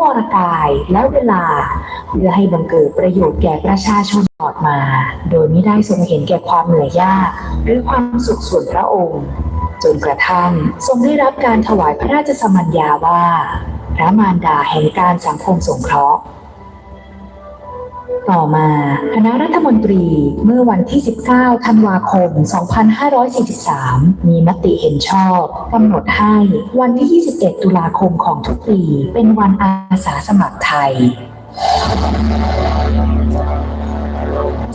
วรกายและเวลา เพื่อให้บังเกิดประโยชน์แก่ประชาชนตลอดมา โดยไม่ได้ทรงเห็นแก่ความเหนื่อยยาก หรือความสุขส่วนพระองค์ จนกระทั่งทรงได้รับการถวายพระราชสมัญญาว่า พระมารดาแห่งการสังคมสงเคราะห์ ต่อมาคณะรัฐมนตรีเมื่อวันที่ 19 ธันวาคม 2543 มีมติเห็นชอบกำหนดให้วันที่ 21 ตุลาคมของทุกปี เป็นวันอาสาสมัครไทย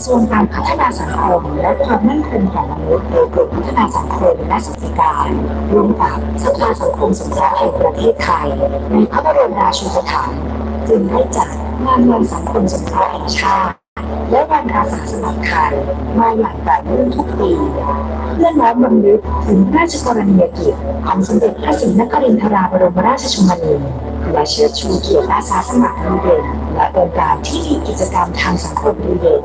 ส่วนการพัฒนาสังคมและความมั่นคงของมนุษย์โดยกรมพัฒนาสังคมและสวัสดิการร่วมกับสภาสังคมสงเคราะห์แห่งประเทศไทย ในพระบรมราชูปถัมภ์จึงได้จัด งานวันสังคมสงเคราะห์แห่งชาติ และวันอาสาสมัครไทยมาอย่างต่อเนื่องทุกปีเพื่อน้อมรำลึกถึงพระราชกรณียกิจของสมเด็จพระศรีนครินทราบรมราชชนนีและเชิดชูเกียรติอาสาสมัครดีเด่นและองค์การที่มีกิจกรรมทางสังคมดีเด่น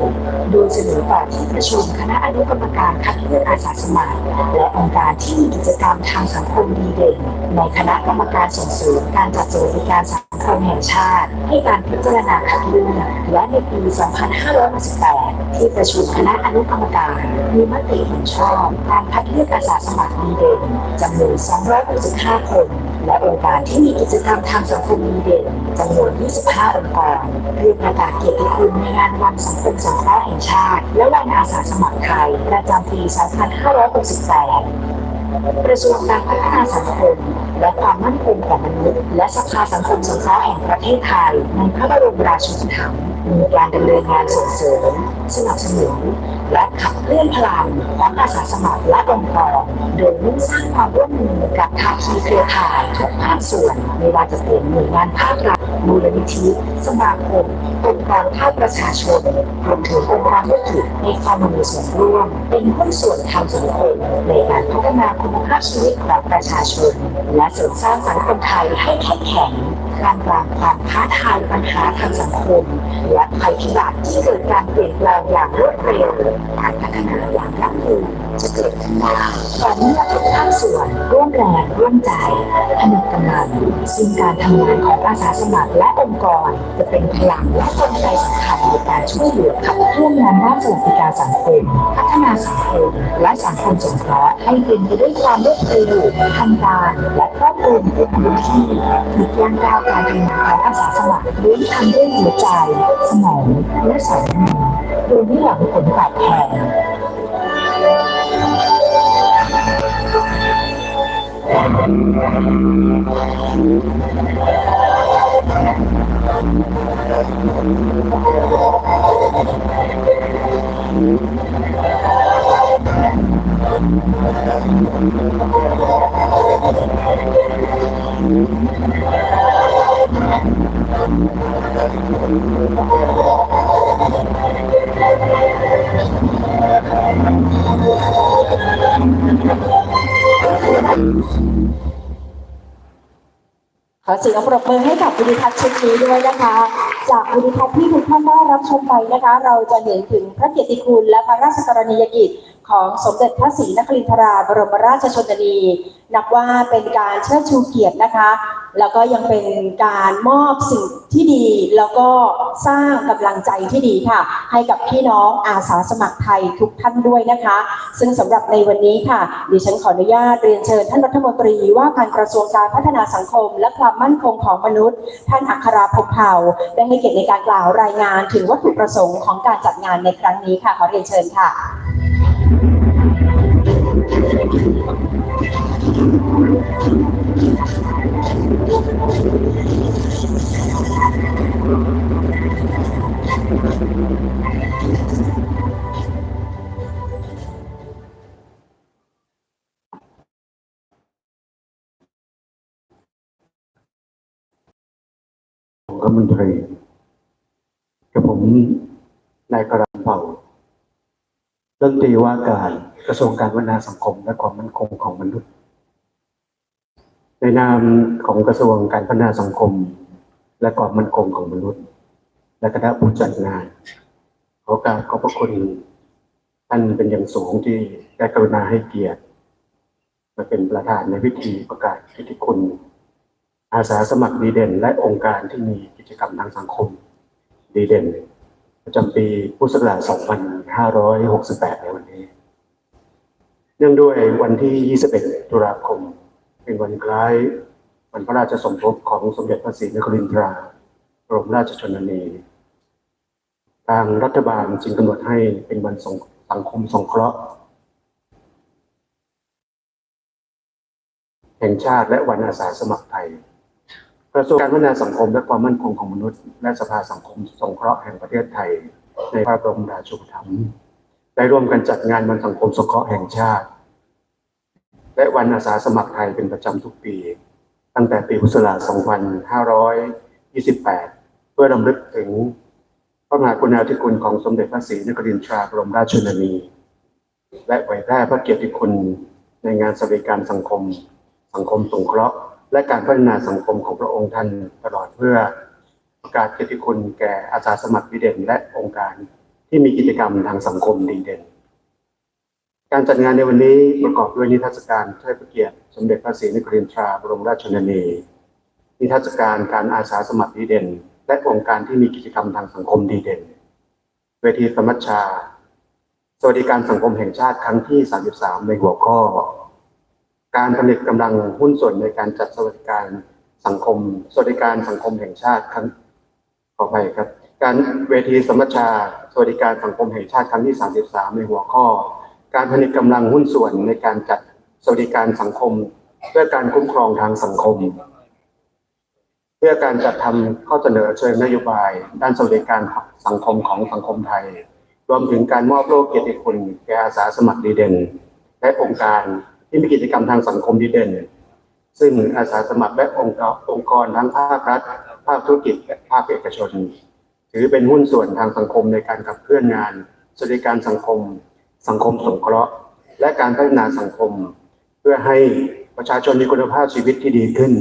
โดยเสนอต่อที่ประชุมคณะอนุกรรมการคัดเลือกอาสาสมัคร และองค์การที่มีกิจกรรมทางสังคมดีเด่นในคณะกรรมการส่งเสริมการจัดสวัสดิการสัง คมแห่งชาติ ให้การพิจารณาคัดเลือกและในปี 2558 ที่ประชุมคณะอนุกรรมการมีมติเห็นชอบการคัดเลือกอาสาสมัครดีเด่นจำนวน 265 คน และองค์การที่มีกิจกรรมทางสังคมดีเด่นจำนวน 25 องค์กรเพื่อประกาศเกียรติคุณในงานวันสังคมสงเคราะห์แห่งชาติ และวันอาสาสมัครไทยประจำปี 2568 กระทรวงการพัฒนาสังคมและความมั่นคงของมนุษย์และสภาสังคมสงเคราะห์แห่งประเทศไทยในพระบรมราชูปถัมภ์มีการดำเนินงานส่งเสริม สนับสนุนและขับเคลื่อนพลังของอาสาสมัครและองค์กรโดยมุ่งสร้างความร่วมมือกับภาคีเครือข่ายทุกภาคส่วนไม่ว่าจะเป็นหน่วยงานภาครัฐมูลนิธิสมาคม องค์กรภาคประชาชนรวมถึงองค์กรธุรกิจในความมีส่วนร่วม เป็นหุ้นส่วนทางสังคมในการพัฒนาคุณภาพชีวิตของประชาชน และเสริมสร้างสังคมไทยให้แข็งแกร่ง ท่ามกลางความท้าทายปัญหาทางสังคม และภัยพิบัติที่เกิดการเปลี่ยนแปลงอย่างรวดเร็วการพัฒนาอย่างยั่งยืนจะเกิดขึ้นได้ต่อเมื่อทุกภาคส่วนร่วมแรงร่วมใจผนึกกำลังซึ่งการทำงานของอาสาสมัครและองค์กร จะเป็นพลังและกลไกสำคัญในการช่วยเหลือขับเคลื่อนงานด้านสวัสดิการสังคมพัฒนาสังคมและสังคมสงเคราะห์ให้เป็นไปด้วยความรวดเร็วทันการและครอบคลุมทุกพื้นที่ทุกย่างก้าวการทำงานอาสาสมัครล้วนทำด้วยหัวใจ สมองและสายมือโดยไม่หวังผลตอบแทน ขอเสียงปรบมือให้กับวิดีทัศน์ชุดนี้ด้วยนะคะ จากวิดีทัศน์ที่ทุกท่านได้รับชมไปนะคะ เราจะเห็นถึงพระเกียรติคุณและพระราชกรณียกิจของสมเด็จพระศรีนครินทราบรมราชชนนี นับว่าเป็นการเชิดชูเกียรตินะคะ แล้วก็ยังเป็นการมอบสิ่งที่ดี แล้วก็สร้างกำลังใจที่ดีค่ะ ให้กับพี่น้องอาสาสมัครไทยทุกท่านด้วยนะคะ ซึ่งสำหรับในวันนี้ค่ะ ดิฉันขออนุญาตเรียนเชิญท่านรัฐมนตรีว่าการกระทรวงการพัฒนาสังคม และความมั่นคงของมนุษย์ ท่านอัคราภพเผ่าได้ให้เกียรติในการกล่าวรายงาน ถึงวัตถุประสงค์ของการจัดงานในครั้งนี้ค่ะขอเรียนเชิญค่ะ รัฐมนตรีกับผมนายกรันเผ่า เรื่องตรีว่าการกระทรวงการพัฒนาสังคมและความมั่นคงของมนุษย์ ในนามของกระทรวงการพัฒนาสังคม และความมั่นคงของมนุษย์ และคณะผู้จัดงานขอกาบขอบพระคุณท่านเป็นอย่างสูงที่ได้กรุณาให้เกียรติมาเป็นประธานในพิธีประกาศกิตติคุณ อาสาสมัครดีเด่น และองค์การที่มีกิจกรรมทางสังคมดีเด่น ประจำปีพุทธศักราช 2568 ในวันนี้ เนื่องด้วยวันที่ 21 ตุลาคม เป็นวันคล้ายวันพระราชสมภพของสมเด็จพระศรีนครินทราบรมราชชนนี ทางรัฐบาลจึงกำหนดให้เป็นวันส,สังคมสงเคราะห์ แห่งชาติและวันอาสาสมัครไทย กระทรวงการพัฒนาสังคมและความมั่นคงของมนุษย์ และสภาสังคมสงเคราะห์แห่งประเทศไทย ในพระบรมราชูปถัมภ์ได้ร่วมกันจัดงานวันสังคมสงเคราะห์แห่งชาติ และวันอาสาสมัครไทยเป็นประจำทุกปี ตั้งแต่ปีพุทธศักราช2528 เพื่อรำลึกถึงพระมหากรุณาธิคุณของสมเด็จพระศรีนครินทราบรมราชชนนี และเผยแพร่พระเกียรติคุณในงานสวัสดิการสังคม สังคมสงเคราะห์ และการพัฒนาสังคมของพระองค์ท่านตลอดเพื่อประกาศเกียรติคุณแก่อาสาสมัครดีเด่น และองค์การที่มีกิจกรรมทางสังคมดีเด่น การจัดงานในวันนี้ประกอบด้วยนิทรรศการเทิดพระเกียรติสมเด็จพระศรีนครินทราบรมราชชนนี นิทรรศการการอาสาสมัครดีเด่น และองค์การที่มีกิจกรรมทางสังคมดีเด่น เวทีสมัชชา สวัสดิการสังคมแห่งชาติครั้งที่ 33 ในหัวข้อ การผลิตกำลังหุ้นส่วนในการจัดสวัสดิการสังคม สวัสดิการสังคมแห่งชาติครั้งขอไปครับ การเวทีสมัชชาสวัสดิการสังคมแห่งชาติครั้งที่ 33 ในหัวข้อ การผลิตกำลังหุ้นส่วนในการจัดสวัสดิการสังคม เพื่อการคุ้มครองทางสังคม เพื่อการจัดทำข้อเสนอเชิงนโยบาย ด้านสวัสดิการสังคมของสังคมไทย รวมถึงการมอบโล่เกียรติคุณแก่อาสาสมัครดีเด่น และองค์การ ที่มีกิจกรรมทางสังคมดีเด่นซึ่งอาสาสมัครและองค์องค์กรทั้งภาครัฐ ภาคธุรกิจและภาคเอกชน ถือเป็นหุ้นส่วนทางสังคมในการขับเคลื่อนงานสวัสดิการสังคม สังคมสงเคราะห์ และการพัฒนาสังคม เพื่อให้ประชาชนมีคุณภาพชีวิตที่ดีขึ้น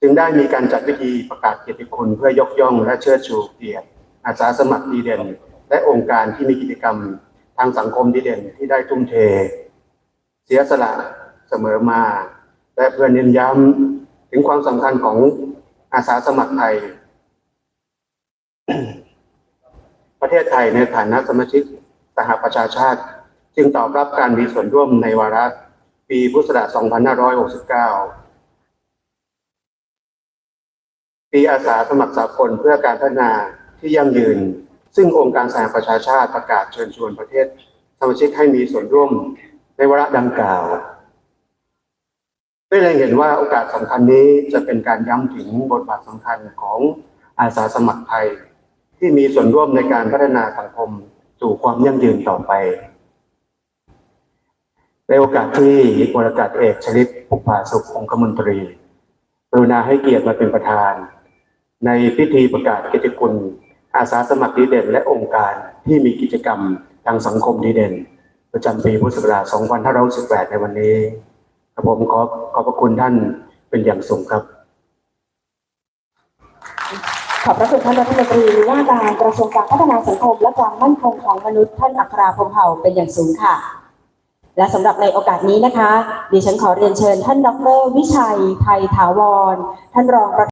จึงได้มีการจัดพิธีประกาศเกียรติคุณเพื่อยกย่องและเชิดชูเกียรติอาสาสมัครดีเด่น และองค์การที่มีกิจกรรมทางสังคมดีเด่นที่ได้ทุ่มเท เสียสละเสมอมา และเพื่อเน้นย้ำถึงความสำคัญของอาสาสมัครไทย ประเทศไทยในฐานะสมาชิกสหประชาชาติ จึงตอบรับการมีส่วนร่วมในวาระปีพุทธศักราช 2569ปีอาสาสมัครสากลเพื่อการพัฒนาที่ยั่งยืน ซึ่งองค์การสหประชาชาติประกาศเชิญชวนประเทศสมาชิกให้มีส่วนร่วม ในวาระดังกล่าวได้เลยเห็นว่าโอกาสสำคัญนี้จะเป็นการย้ำถึงบทบาทสำคัญของอาสาสมัครไทย ที่มีส่วนร่วมในการพัฒนาสังคมสู่ความยั่งยืนต่อไป ในโอกาสที่วรากาศเอกชลิตปุภาสุของคมนตรีกรุณาให้เกียรติมาเป็นประธาน ในพิธีประกาศกิจคุณอาสาสมัครดีเด่น และองค์การที่มีกิจกรรมทางสังคมดีเด่น ประจำปีพุทธศักราช 2568 ในวันนี้ครับผมขอขอบพระคุณท่านเป็นอย่างสูงครับ ขอบพระคุณท่านรัฐมนตรีว่าการกระทรวงการพัฒนาสังคมและความมั่นคงของมนุษย์ท่านอัคราพรหมเผ่าเป็นอย่างสูงค่ะ และสำหรับในโอกาสนี้นะคะดิฉันขอเรียนเชิญท่านดรวิชัยไทยถาวร ท่านรองประ